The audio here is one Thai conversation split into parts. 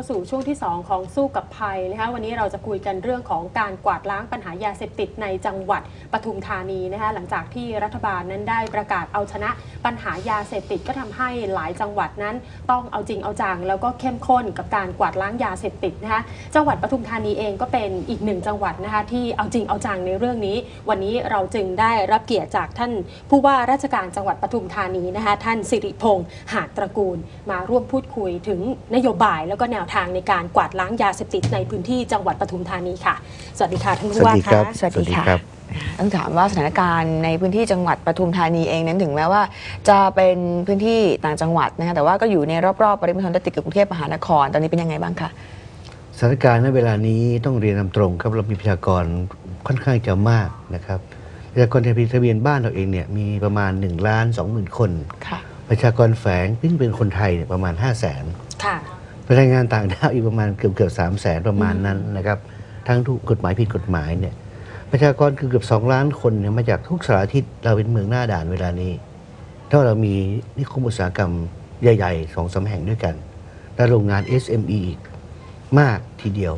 าสู่ช่วงที่ 2 ของสู้กับภัยนะคะวันนี้เราจะคุยกันเรื่องของการกวาดล้างปัญหายาเสพติดในจังหวัดปทุมธานีนะคะหลังจากที่รัฐบาลนั้นได้ประกาศเอาชนะปัญหายาเสพติดก็ทำให้หลายจังหวัดนั้น ต้องเอาจริงเอาจังแล้วก็เข้มข้นกับการกวาดล้างยาเสพติดนะคะจังหวัดปทุมธานีเองก็เป็นอีกหนึ่งจังหวัดนะคะที่เอาจริงเอาจังในเรื่องนี้ วันนี้เราจึงได้รับเกียรติจากท่านผู้ว่าราชการจังหวัดปทุมธานีนะคะท่านสิริพงษ์หาดตระกูล มาร่วมพูดคุยถึงนโยบายแล้วก็แนวทางในการกวาดล้างยาเสพติดในพื้นที่จังหวัดปทุมธานีค่ะ สวัสดีค่ะท่านผู้ว่าสวัสดีครัค่ะบสวัสดีค่ะครับต้องถามว่าสถานการณ์ในพื้นที่จังหวัดปทุมธานีเองนั้นถึงแม้ว่า จะเป็นพื้นที่ต่างจังหวัดนะคะแต่ว่าก็อยู่ในรอบๆปริมณฑลและติดกับกรุงเทพมหานคร ตอนนี้เป็นยังไงบ้างคะสถานการณ์ณเวลานี้ต้องเรียนนำตรงครับเรามีประชากรค่อนข้างจะมากนะครับประชากรทะเบียนบ้านเราเองเนี่ยมีประมาณ1ล้าน2หมื่นคนค่ะประชากรแฝงซึ่งเป็นคนไทยเนี่ยประมาณ 5 0 0แสนค่ะ แรงงานต่างด้าวอีกประมาณเกือบเกือบสามแสนประมาณนั้นนะครับ ทั้งถูกกฎหมายผิดกฎหมายเนี่ยประชากรคือเกือบสองล้านคนเนี่ยมาจากทุกสารทิศเราเป็นเมืองหน้าด่านเวลานี้ ถ้าเรามีนิคมอุตสาหกรรมใหญ่ๆสองสามแห่งด้วยกัน และโรงงาน SME อีกมากทีเดียว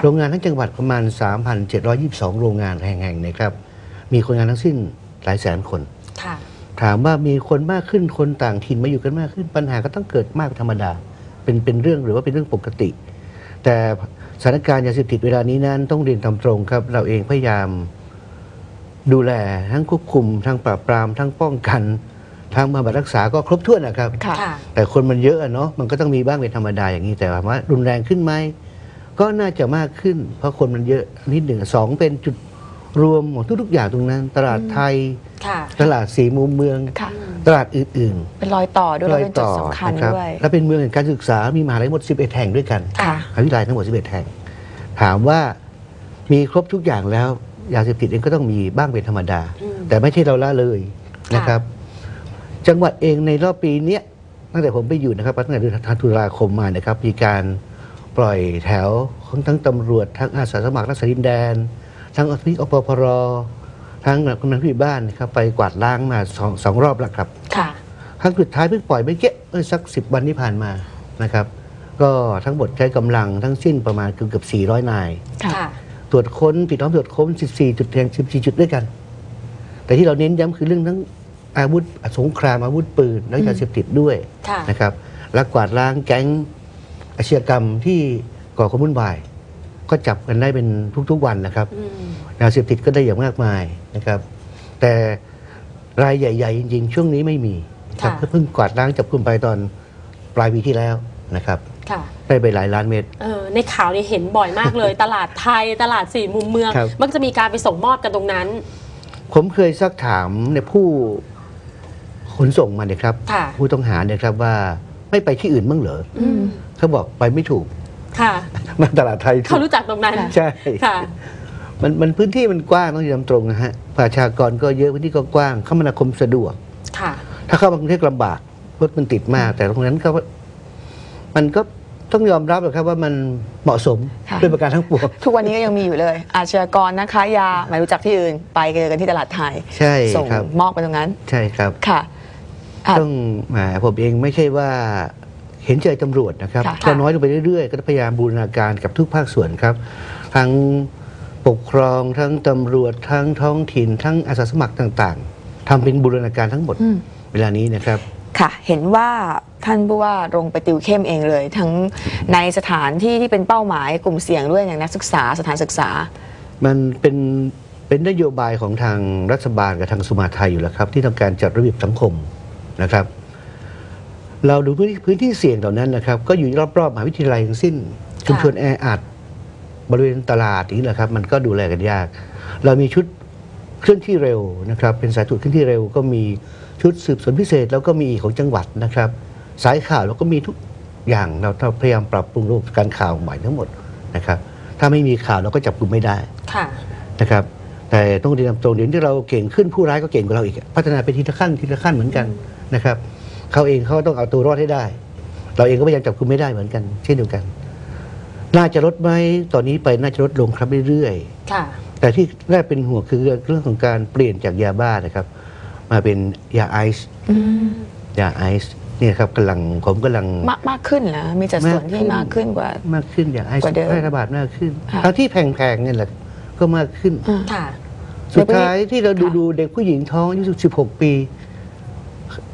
โรงงานทั้งจังหวัดประมาณ 3,722 โรงงานแห่งๆนะครับ มีคนงานทั้งสิ้นหลายแสนคนค่ะถามว่ามีคนมากขึ้นคนต่างถิ่นมาอยู่กันมากขึ้นปัญหาก็ต้องเกิดมากเป็นธรรมดา เป็นเป็นเรื่องหรือว่าเป็นเรื่องปกติ แต่สถานการณ์ยาเสพติดเวลานี้นั้นต้องเรียนตามตรงครับ เราเองพยายามดูแลทั้งควบคุม ทั้งปราบปราม ทั้งป้องกัน ทั้งบำบัดรักษาก็ครบถ้วนนะครับ ค่ะค่ะแต่คนมันเยอะอะเนาะมันก็ต้องมีบ้างเป็นธรรมดาอย่างนี้แต่ว่ารุนแรงขึ้นไหมก็น่าจะมากขึ้น เพราะคนมันเยอะนิดหนึ่งสองเป็นจุด รวมของทุก ๆ อย่างตรงนั้น ตลาดไทย ค่ะ ตลาดสีมุมเมือง ค่ะ ตลาดอื่น เป็นรอยต่อด้วยๆแล้วเป็นจุดสำคัญนะครับด้วย และเป็นเมืองแห่งการศึกษามีมหาลัยทั้งหมด 11 แห่งด้วยกันค่ะ มหาวิทยาลัยทั้งหมด 11 แห่ง ถามว่ามีครบทุกอย่างแล้วยาเสพติดเองก็ต้องมีบ้างเป็นธรรมดา อืม แต่ไม่ใช่เราละเลยนะครับ จังหวัดเองในรอบปีเนี้ยตั้งแต่ผมไปอยู่นะครับตั้งแต่เดือนตุลาคมมานะครับ มีการปล่อยแถวของทั้งตำรวจทั้งอาสาสมัครรักษาดินแดน ทั้งอธิอปพรทั้งกำนันผู้ใหญ่บ้านนะครับไปกวาดล้างมาสองสองรอบแล้วครับค่ะครั้งสุดท้ายเพิ่งปล่อยไปเกี้เออสักสิบวันที่ผ่านมานะครับ ก็ทั้งหมดใช้กำลังทั้งสิ้นประมาณเกือบเกือบ400 นายค่ะค่ะตรวจค้นปิดล้อมตรวจค้น 14 จุดแทง14 จุดด้วยกัน แต่ที่เราเน้นย้ำคือเรื่องทั้งอาวุธสงครามอาวุธปืนและยาเสพติดด้วยค่ะนะครับและกวาดล้างแก๊งอาชญากรรมที่ก่อความวุ่นวาย ก็จับกันได้เป็นทุกๆวันนะครับอืมยาเสพติดก็ได้อย่างมากมายนะครับ แต่รายใหญ่ ๆ จริง ๆ ช่วงนี้ไม่มีครับค่ะเพิ่งกวาดล้างจับกุมไปตอนปลายปีที่แล้วนะครับค่ะได้ไปหลายล้านเม็ดเออในข่าวนี่เห็นบ่อยมากเลย ตลาดไทยตลาดสี่มุมเมืองครับมักจะมีการไปส่งมอบกันตรงนั้น ผมเคยซักถามในผู้ขนส่งมาเนี่ยครับค่ะผู้ต้องหาเนี่ยครับว่าไม่ไปที่อื่นบ้างเหรออืมเขาบอกไปไม่ถูก ค่ะมาตลาดไทยถูเขากรู้จักตรงนั้นใช่ค่ะมันมันพื้นที่มันกว้างต้องยอมตรงนะฮะประชากรก็เยอะพื้นที่ก็กว้างคมนาคมสะดวกค่ะ ถ้าเข้ามากรุงเทพลำบากรถมันติดมาก แต่ตรงนั้นก็มันก็ต้องยอมรับหรอกครับว่ามันเหมาะสมค่ะด้วยประการทั้งปวงทุกวันนี้ก็ยังมีอยู่เลย อาชญากรนะคะยาไม่รู้จักที่อื่น ไปเจอกันที่ตลาดไทย ใช่ส่งครับมอบไปตรงนั้น ใช่ครับค่ะอะต้องแหมผมเองไม่ใช่ว่า เห็นใจตำรวจนะครับค่ะก็น้อยลงไปเรื่อยๆ ก็พยายามบูรณาการกับทุกภาคส่วนครับ ทั้งปกครองทั้งตำรวจทั้งท้องถิ่นทั้งอาสาสมัครต่างๆทำเป็นบูรณาการทั้งหมดอืมเวลานี้นะครับค่ะ เห็นว่าท่านผู้ว่าลงไปติวเข้มเองเลย ทั้งในสถานที่ที่เป็นเป้าหมายกลุ่มเสี่ยงด้วยอย่างนักศึกษาสถานศึกษา มันเป็นเป็นนโยบายของทางรัฐบาลกับทางสมาไทยอยู่แล้วครับ ที่ต้องการจัดระเบียบสังคมนะครับ เราดูพื้นที่พื้นที่เสี่ยงเหล่านั้นนะครับ ก็อยู่รอบๆมหาวิทยาลัยทั้งสิ้น ชุมชนแออัดบริเวณตลาดอย่างนี้แหละครับ มันก็ดูแลกันยาก เรามีชุดเคลื่อนที่เร็วนะครับ เป็นสายตรวจเคลื่อนที่เร็ว ก็มีชุดสืบสวนพิเศษ แล้วก็มีของจังหวัดนะครับ สายข่าวเราก็มีทุกอย่างเราเราพยายามปรับปรุงระบบการข่าวใหม่ทั้งหมดนะครับ ถ้าไม่มีข่าวเราก็จับกลุ่มไม่ได้ค่ะนะครับ แต่ต้องเรียนตรงเดี๋ยวที่เราเก่งขึ้นผู้ร้ายก็เก่งกว่าเราอีก พัฒนาไปทีละขั้นทีละขั้นเหมือนกันนะครับ เขาเองเขาต้องเอาตัวรอดให้ได้ เราเองก็พยายามจับกุมไม่ได้เหมือนกัน เช่นเดียวกัน น่าจะลดไหมตอนนี้ไปน่าจะลดลงครับเรื่อยค่ะๆแต่ที่แรกเป็นห่วงคือเรื่องของการเปลี่ยนจากยาบ้านะครับ มาเป็นยาไอซ์อืมยาไอซ์เนี่ยครับกำลังผมกำลังมากมากขึ้นเหรอมีสัดส่วนที่มากขึ้นกว่า มากขึ้นอย่างไอ้กว่าเดิมแพร่ระบาดมากขึ้นค่ะทั้งที่แพงๆเนี่ยแหละก็มากขึ้นอ่าค่ะสุดท้ายที่เราดูค่ะดูเด็กผู้หญิงท้องอายุ16ปี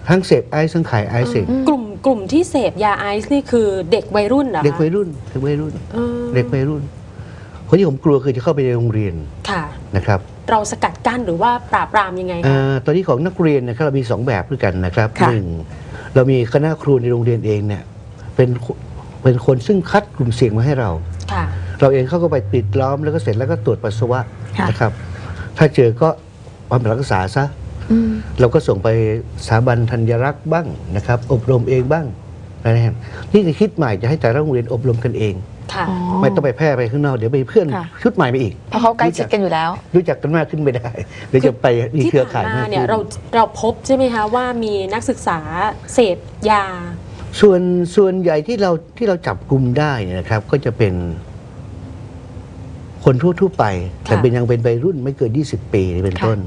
ทั้งเสพไอซ์ทั้งขายไอซ์เสพกลุ่มกลุ่มที่เสพยาไอซ์นี่คือเด็กวัยรุ่นเหรอคะเด็กวัยรุ่นเด็กวัยรุ่นเออเด็กวัยรุ่น คนที่ผมกลัวคือจะเข้าไปในโรงเรียนค่ะ นะครับเราสกัดกั้นหรือว่าปราบปรามยังไงเอ่คะอตอนนี้ของนักเรียนนะครับเรามีสองแบบด้วยกันนะครับค่ะ หนึ่งเรามีคณะครูในโรงเรียนเองเนี่ยเป็นเป็นคนซึ่งคัดกลุ่มเสี่ยงมาให้เรา ค่ะ เราเองเขาก็ไปปิดล้อมแล้วก็เสร็จแล้วก็ตรวจปัสสาวะค่ะ นะครับ ถ้าเจอก็บำบัดรักษาซะอืม เราก็ส่งไปสถาบันธัญรักษ์บ้างนะครับ อบรมเองบ้างนะครับนี่คือคิดใหม่จะให้แต่ละโรงเรียนอบรมกันเองค่ะอ๋อไม่ต้องไปแพร่ไปข้างนอกเดี๋ยวไปเพื่อนค่ะชุดใหม่ไปอีกเพราะเขาใกล้ชิดกันอยู่แล้ว รู้จักกันมากขึ้นไม่ได้เดี๋ยวจะไปมีที่เครือผ่าข่านยมามากเนี่ยขึ้นเราเราพบใช่ไหมคะว่ามีนักศึกษาเสพยา ส่วนส่วนใหญ่ที่เราที่เราจับกลุ่มได้เนี่ยนะครับ ก็จะเป็น คนทั่วๆไป แต่ค่ะเป็นยังเป็นวัยรุ่นไม่เกิน 20 ปีเป็นค่ะต้น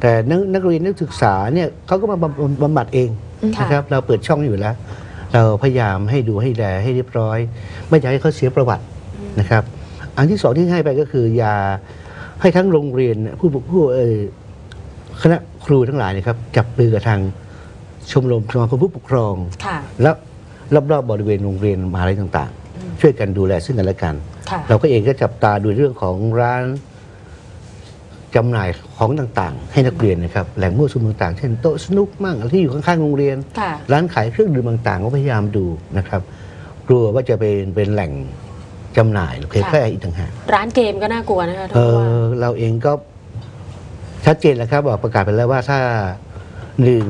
แต่นักนักเรียนนักศึกษาเนี่ยเขาก็มาบำบำบัดเองค่ะ นะครับ เราเปิดช่องอยู่แล้ว เราพยายามให้ดูให้แลให้เรียบร้อย ไม่อยากให้เขาเสียประวัตินะครับ อันที่สองที่ให้ไปก็คือยาให้ทั้งโรงเรียนผู้ปกผู้เอ่อคณะครูทั้งหลายนะครับจับมือกับทางชมรมสมาคมผู้ปกครอง ค่ะ แล้วรอบๆบริเวณโรงเรียนมหาลัยต่างๆช่วยกันดูแลซึ่งกันและกัน ค่ะ เราก็เองก็จับตาดูเรื่องของร้าน จำหน่ายของต่างๆ ให้นักเรียนนะครับแหล่งมั่วสุมต่างๆ เช่นโต๊ะสนุกมั่งอะไรที่อยู่ข้างๆโรงเรียนค่ะร้านขายเครื่องดื่มต่างๆ ก็พยายามดูนะครับ กลัวว่าจะเป็นเป็นแหล่งจำหน่ายหรือเผยแพร่อีกต่างหากร้านเกมก็น่ากลัวนะคะเอท่านผู้ว่าอเราเองก็ชัดเจนแล้วครับบอกประกาศไปแล้วว่าถ้าหนึ่ง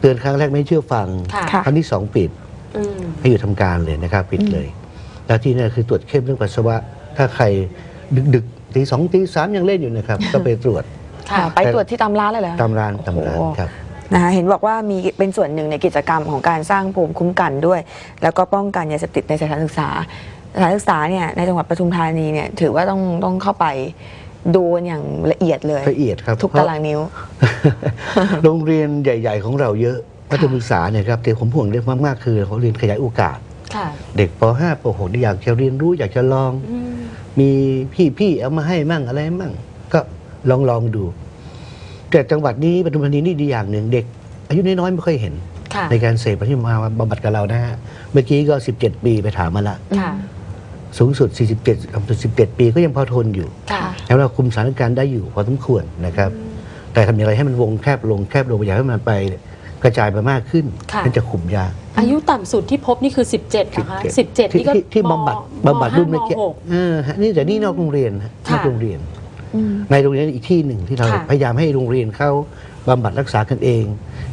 เตือนครั้งแรกไม่เชื่อฟังค่ะค่ะครั้งที่สองปิดอืมให้อยู่ทำการเลยนะครับ ปิดเลย แล้วที่นี่คือตรวจเข้มเรื่องปัสสาวะ ถ้าใครดึกดึกๆ ตีสองตีสามยังเล่นอยู่นะครับ ก็ไปตรวจค่ะ ไปตรวจที่ตามร้านเลยเหรอตามร้านตามร้านโอ้โหครับนะคะเห็นบอกว่ามีเป็นส่วนหนึ่งในกิจกรรมของการสร้างภูมิคุ้มกันด้วย แล้วก็ป้องกันยาเสพติดในสถานศึกษาสถานศึกษาเนี่ยในจังหวัดปทุมธานีเนี่ยถือว่าต้องต้องเข้าไปดูกันอย่างละเอียดเลยละเอียดครับทุกเพราะตารางนิ้ว โรงเรียนใหญ่ ๆ ของเราเยอะมัธยมศึกษาเนี่ยครับแต่ผมห่วงเรื่องมากๆคือเขาเรียนขยายโอกาสค่ะเด็กป .5 ป .6 ที่อยากจะเรียนรู้อยากจะลองอื มมีพี่ๆเอามาให้มั่งอะไรมั่ง ก็ลองลองดู แต่จังหวัดนี้ปทุมธานีนี่ดีอย่างหนึ่งเด็ก อายุน้อยๆไม่ค่อยเห็นค่ะในการเสพที่มาบำบัดกับเรานะฮะเมื่อกี้ก็ 17 ปีไปถามมาละค่ะสูงสุด 47ต่ำสุด17 ปีก็ยังพอทนอยู่ค่ะแล้วเราคุมสถานการณ์ได้อยู่พอสมควรนะครับ แต่ทำอย่างไรให้มันวงแคบลงแคบลงอย่าให้มันไป กระจายไปมากขึ้นค่ะนั่นจะคุมยาก อายุต่ำสุดที่พบนี่คือ 17เหรอคะ17 ที่นี่ก็ที่ที่มบำบัดมบำบัดรุ่นเมื่อกี้ห้ามหก เออฮะนี่แต่นี่นอกโรงเรียนฮะนค่ะอกโรงเรียน อืม ในโรงเรียนอีกที่หนึ่งที่เราค่ะ พยายามให้โรงเรียนเขาบำบัดรักษากันเอง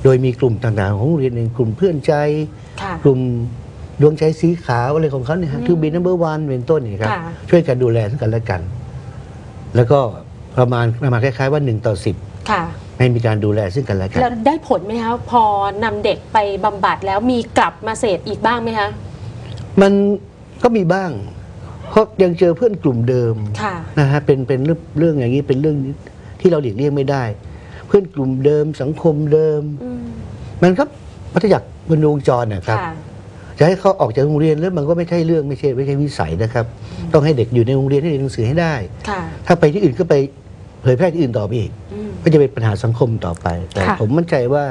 โดยมีกลุ่มต่างๆ ของโรงเรียนเองกลุ่มเพื่อนใจ ค่ะ กลุ่มดวงใจสีขาวอะไรของเขาเนี่ยฮะคือบีนัมเบอร์วันเป็นต้นนี่ครับ ค่ะ ช่วยกันดูแลซึ่งกันและกัน แล้วก็ประมาณประมาณคล้ายๆว่าหนึ่งต่อสิบ ค่ะ ให้มีการดูแลซึ่งกันและกัน แล้วได้ผลไหมคะพอนำเด็กไปบำบัดแล้วมีกลับมาเสพอีกบ้างไหมคะมันก็มีบ้าง เพราะยังเจอเพื่อนกลุ่มเดิม ค่ะ นะฮะเป็นเป็นเรื่องเรื่องอย่างนี้เป็นเรื่องที่เราหลีกเลี่ยงไม่ได้ เพื่อนกลุ่มเดิมสังคมเดิม อืมมันก็วัฏจักรเป็นวงจรนะครับ ค่ะ จะให้เขาออกจากโรงเรียนแล้วมันก็ไม่ใช่เรื่องไม่ใช่ไม่ใช่วิสัยนะครับ ต้องให้เด็กอยู่ในโรงเรียนให้เรียนหนังสือให้ได้ ค่ะ ถ้าไปที่อื่นก็ไป เผยแพร่ที่อื่นต่อไปอีกอืมก็จะเป็นปัญหาสังคมต่อไป แต่ค่ะ ผมมั่นใจว่า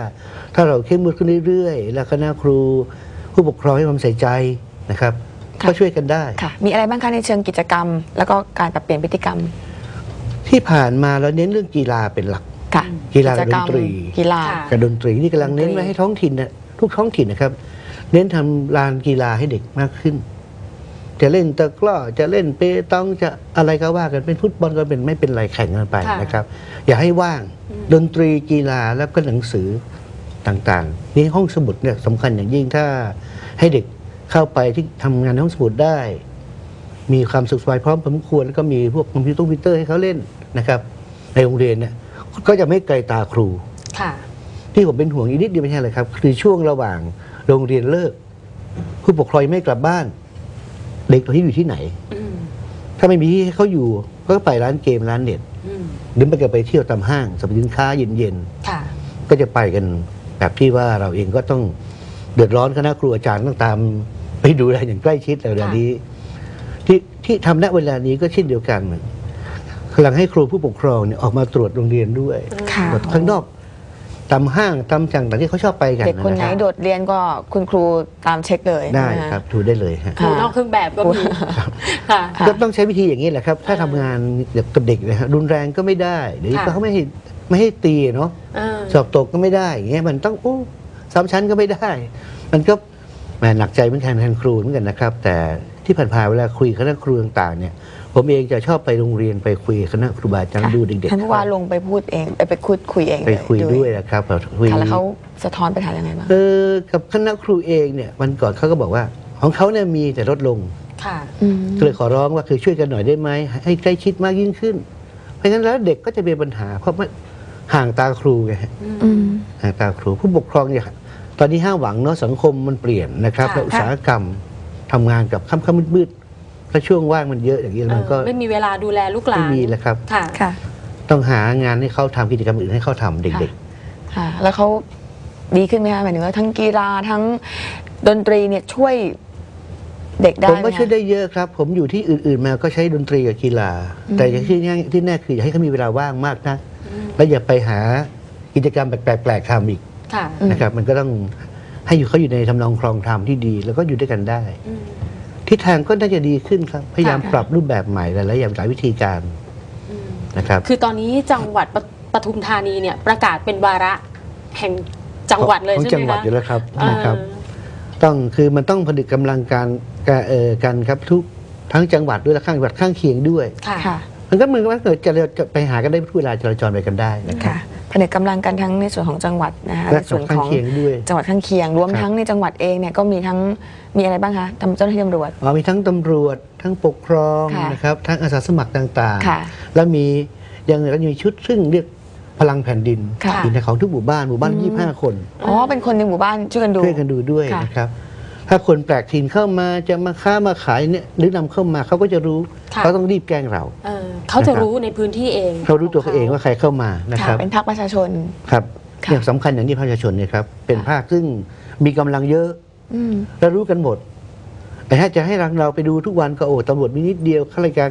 ถ้าเราเข้มงวดขึ้นเรื่อยๆ แล้วคณะครู ผู้ปกครองให้ความใส่ใจนะครับ ก็ช่วยกันได้ ค่ะ มีอะไรบ้างคะในเชิงกิจกรรม แล้วก็การปรับเปลี่ยนพฤติกรรมที่ผ่านมาเราเน้นเรื่องกีฬาเป็นหลัก ค่ะกีฬากับจกรรมดนตรี กีฬา ค่ะ กับดนตรีนี่กำลังเน้นดนตรี ไว้ให้ท้องถิ่นนะทุกท้องถิ่นนะครับ เน้นทำลานกีฬาให้เด็กมากขึ้น จะเล่นตะกร้อจะเล่นเปตองจะอะไรก็ว่ากันเป็นฟุตบอลก็เป็นไม่เป็นไรแข่งกันไปค่ะนะครับ อย่าให้ว่างอืมดนตรีกีฬาแล้วก็หนังสือต่างๆนี่ห้องสมุดเนี่ยสำคัญอย่างยิ่งถ้าให้เด็กเข้าไปที่ทำงานในห้องสมุดได้ มีความสุขสบายพร้อมสมควรแล้วก็มีพวกคอมพิวเตอร์คอมพิวเตอร์ให้เขาเล่นนะครับ ในโรงเรียนเนี่ยก็จะไม่ไกลตาครู ค่ะ ที่ผมเป็นห่วงอีกนิดเดียวไม่ใช่เลยครับ คือช่วงระหว่างโรงเรียนเลิก ผู้ปกครองยังไม่กลับบ้าน เด็กตัวที่อยู่ที่ไหนอืมถ้าไม่มีที่ให้เขาอยู่ก็ไปร้านเกมร้านเน็ตอืมหรือไปก็ไปเที่ยวตามห้างสรรพสินค้าเย็นค่ะๆก็จะไปกันแบบที่ว่าเราเองก็ต้องเดือดร้อนคณะครูอาจารย์ต้องตามไปดูแลอย่างใกล้ชิดในเวลานี้ ที่ที่ทำณเวลานี้ก็เช่นเดียวกันกำลังให้ครูผู้ปกครองเนี่ยออกมาตรวจโรงเรียนด้วยค่ะแบบข้างนอก ตามห้างตามจังต่างที่เขาชอบไปกันเด็กคนไหนนะรับโดดเรียนก็คุณครูตามเช็คเลยได้นะะครับดูได้เลยฮะครูนอกเครื่องแบบก็มีค่ะค่ะก็ต้องใช้วิธีอย่างนี้แหละครับ ถ้าทำงานกับเด็กนะฮะรุนแรงก็ไม่ได้หรือค่ะก็เขาไม่ให้ไม่ให้ตีเนาะอ่าสอบตกก็ไม่ได้อย่างเงี้ยมันต้องโอ้ซ้ำชั้นก็ไม่ได้ มันก็แหมหนักใจเหมือนกันแทนครูเหมือนกันนะครับ แต่ที่ผ่านๆเวลาคุยกับคณะครูต่างๆเนี่ย ผมเองจะชอบไปโรงเรียนไปคุยกับคณะครูบาอาจารย์ค่ะดูเด็กท่านผู้ว่าลงไปพูดเองไปไปคุยคุยเองไปเลคุยด้วยนะครับแบบคุยค่ะแล้วเขาสะท้อนไปทางยังไงบ้างเออกับคณะครูเองเนี่ยวันก่อนเขาก็บอกว่า ของเขาเนี่ยมีแต่ลดลงค่ะอืมก็เลยขอร้องว่าคือช่วยกันหน่อยได้ไหมให้ใกล้ชิดมากยิ่งขึ้น เพราะงั้นแล้วเด็กก็จะมีปัญหา เพราะมันห่างตาครูไงฮะอืมห่างตาครูผู้ปกครองเนี่ยตอนนี้ห้าหวังเนาะสังคมมันเปลี่ยนนะครับค่ะแล้วอุตสาหกรรมทำงานกับค่ำๆมืดๆ แล้วช่วงว่างมันเยอะอย่างนี้มันก็เออไม่มีเวลาดูแลลูกหลาไม่นมีแล้วครับค่ะค่ะ ต้องหางานให้เขาทำกิจกรรมอื่นให้เขาทำเด็กค่ะ แล้วเขาดีขึ้นไหมคะหมายถึงว่าทั้งกีฬาทั้งดนตรีเนี่ยช่วยเด็กๆได้ผมไหมก็ช่วยคะได้เยอะครับ ผมอยู่ที่อื่นๆมาก็ใช้ดนตรีกับกีฬาอืมแต่อย่างที่แน่ที่แน่คืออย่าให้เขามีเวลาว่างมากนะแล้วอย่าไปหากิจกรรมแปลกๆทำอีกค่ะนะครับ มันก็ต้องให้อยู่เขาอยู่ในทำนองครองธรรมที่ดี แล้วก็อยู่ด้วยกันได้ อืม ทิศทางก็น่าจะดีขึ้นครับ พยายามค่ะปรับรูปแบบใหม่หลายๆอย่างหลายวิธีการอืมนะครับ คือตอนนี้จังหวัดปทปทุมธานีเนี่ยประกาศเป็นวาระแห่งจังหวัดเลยของใช่ไหมคะจังหวัดอยู่แล้วครับเออนะครับ ต้องคือมันต้องผลิตกำลังการการเอ่อกันครับทุกทั้งจังหวัดด้วยและข้างจังหวัดข้างเคียงด้วยค่ะค่ะมันก็เหมือนกับว่าเกิดจะจะไปหากันได้ทุกเวลาจราจรไปกันได้นะครับค่ะ ผนึกกำลังกันทั้งในส่วนของจังหวัดนะคะและในส่วนข้าขงองเคียงด้วยจังหวัดข้างเคียง รวมครับทั้งในจังหวัดเองเนี่ยก็มีทั้งมีอะไรบ้างคะตำเจ้าหน้าที่ตำรวจอ๋อมีทั้งตำรวจ ทั้งปกครองค่ะนะครับทั้งอาสาสมัครต่างค่ะๆแล้วมียังก็มีชุดซึ่งเรียกพลังแผ่นดินค่ะอยู่ในของทุกหมู่บ้านหมู่บ้านอืมยี่ห้าคนอ๋อเป็นคนในหมู่บ้านช่วยกันดูช่วยกันดูด้วยค่ะนะครับ ถ้าคนแปลกถิ่นเข้ามาจะมาค้ามาขายเนี่ยหรือนำเข้ามาเขาก็จะรู้ค่ะเขาต้องรีบแกล้งเราเออเขาจะนะครับรู้ในพื้นที่เองเขารู้ตัวเขาเองว่าใครเข้ามานะคค่ะรับเป็นพรรคประชาชนครับค่ะอย่างสำคัญอย่างนี้ประชาชนเนี่ยครับเป็นค่ะภาคซึ่งมีกำลังเยอะอืมและรู้กันหมดแต่ถ้าจะให้เราเราไปดูทุกวันก็โอ้ตำรวจมีนิดเดียวข้าราชการ